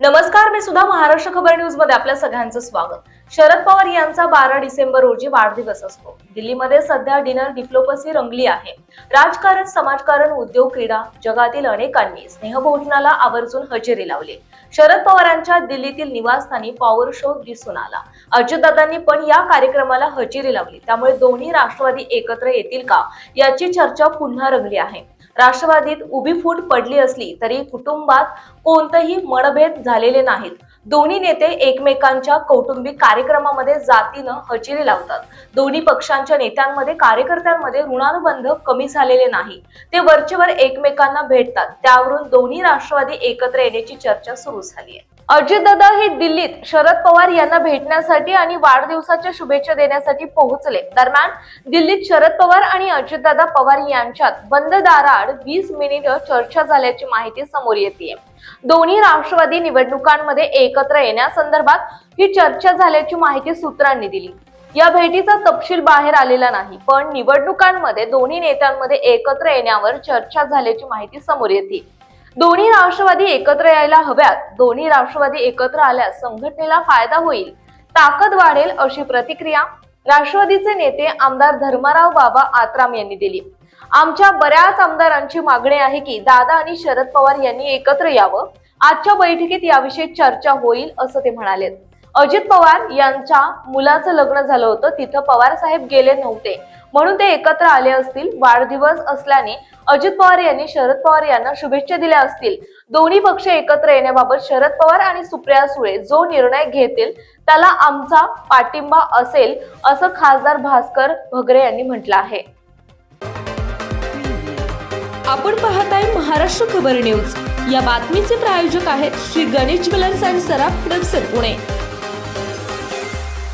नमस्कार मी सुद्धा महाराष्ट्र खबर न्यूजमध्ये आपल्या सगळ्यांचं स्वागत. शरद पवार यांचा बारा डिसेंबर रोजी वाढदिवस असतो. दिल्लीमध्ये सध्या डिनर डिप्लोमसी रंगली आहे. राजकारण समाजकारण उद्योग क्रीडा जगातील अनेकांनी स्नेहभोजनाला आवर्जून हजेरी लावली. शरद पवारांच्या दिल्लीतील निवासस्थानी पॉवर शो दिसून आला. अजितदादांनी पण या कार्यक्रमाला हजेरी लावली. त्यामुळे दोन्ही राष्ट्रवादी एकत्र येतील का? याची चर्चा पुन्हा रंगली आहे. राष्ट्रवादीत उभी फूट पडली असली तरी कुटुंबात कोणतेही मनभेद झालेले नाहीत. दोन्ही नेते एकमेकांच्या कौटुंबिक कार्यक्रमामध्ये जातीनं हजेरी लावतात. दोन्ही पक्षांच्या नेत्यांमध्ये कार्यकर्त्यांमध्ये ऋणानुबंध कमी झालेले नाही. ते वरचेवर एकमेकांना भेटतात. त्यावरून दोन्ही राष्ट्रवादी एकत्र येण्याची चर्चा सुरू झाली आहे. अजितदादा हे दिल्लीत शरद पवार यांना भेटण्यासाठी आणि वाढदिवसाच्या शुभेच्छा देण्यासाठी पोहोचले. दरम्यान दिल्लीत शरद पवार आणि अजितदादा पवार यांच्यात बंद दाराआड वीस मिनिट चर्चा झाल्याची माहिती समोर येते दोन्ही राष्ट्रवादी निवडणुकांमध्ये एकत्र येण्यासंदर्भात ही चर्चा झाल्याची माहिती सूत्रांनी दिली. या भेटीचा तपशील बाहेर आलेला नाही पण निवडणुकांमध्ये दोन्ही नेत्यांमध्ये एकत्र येण्यावर चर्चा झाल्याची माहिती समोर येते. दोन्ही राष्ट्रवादी एकत्र यायला हव्यात. दोन्ही राष्ट्रवादी एकत्र आल्यास संघटनेला फायदा होईल. ताकद वाढेल अशी प्रतिक्रिया राष्ट्रवादीचे नेते आमदार धर्माराव बाबा आत्राम यांनी दिली. आमच्या बऱ्याच आमदारांची मागणी आहे की दादा आणि शरद पवार यांनी एकत्र यावं. आजच्या बैठकीत याविषयी चर्चा होईल असं ते म्हणाले अजित पवार यांच्या मुलाचं लग्न झालं होतं. तिथं पवार साहेब गेले नव्हते. म्हणून ते एकत्र आले असतील वाढदिवस असल्याने अजित पवार यांनी शरद पवार यांना शुभेच्छा दिल्या असतील. दोन्ही पक्ष एकत्र येण्याबाबत शरद पवार आणि सुप्रिया सुळे जो निर्णय घेतील त्याला आमचा पाठिंबा असेल असं खासदार भास्कर भगरे यांनी म्हटलं आहे. आपण पाहत आहे महाराष्ट्र खबर न्यूज. या बातमीचे प्रायोजक आहेत श्री गणेश ज्वेलर्स अँड सराफ प्रदर्शन पुणे.